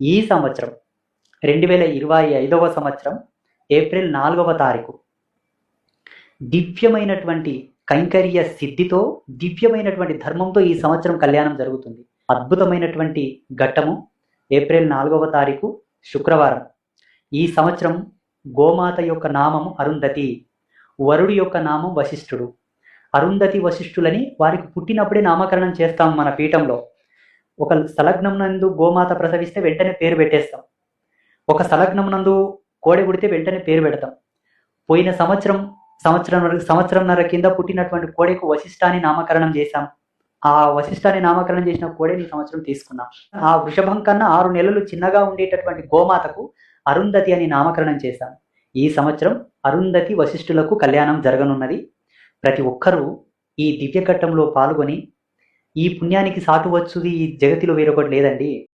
ఈ సంవత్సరం రెండు వేల ఇరవై ఐదవ సంవత్సరం ఏప్రిల్ నాలుగవ తారీఖు. దివ్యమైనటువంటి కైంకర్య సిద్ధితో దివ్యమైనటువంటి ధర్మంతో ఈ సంవత్సరం కళ్యాణం జరుగుతుంది. అద్భుతమైనటువంటి ఘట్టము ఏప్రిల్ నాలుగవ తారీఖు శుక్రవారం. ఈ సంవత్సరం గోమాత యొక్క నామము అరుంధతి వరుడి యొక్క నామం వశిష్ఠుడు. అరుంధతి వశిష్ఠులని వారికి పుట్టినప్పుడే నామకరణం చేస్తాం మన పీఠంలో. ఒక స్థలగ్నం నందు గోమాత ప్రసవిస్తే వెంటనే పేరు పెట్టేస్తాం. ఒక స్థలగ్నం నందు కోడె పుడితే వెంటనే పేరు పెడతాం. పోయిన సంవత్సరం సంవత్సరం సంవత్సరంన్నర కింద పుట్టినటువంటి కోడెకు వశిష్ఠాన్ని నామకరణం చేశాం. ఆ వశిష్ఠాన్ని నామకరణం చేసిన కోడెని సంవత్సరం తీసుకున్నాం. ఆ వృషభం కన్నా ఆరు నెలలు చిన్నగా ఉండేటటువంటి గోమాతకు అరుంధతి అని నామకరణం చేశాం. ఈ సంవత్సరం అరుంధతి వశిష్ఠులకు కళ్యాణం జరగనున్నది. ప్రతి ఒక్కరూ ఈ దివ్యఘట్టంలో పాల్గొని ఈ పుణ్యానికి సాటు వచ్చుది ఈ జగతిలో వేరొకటి లేదండి.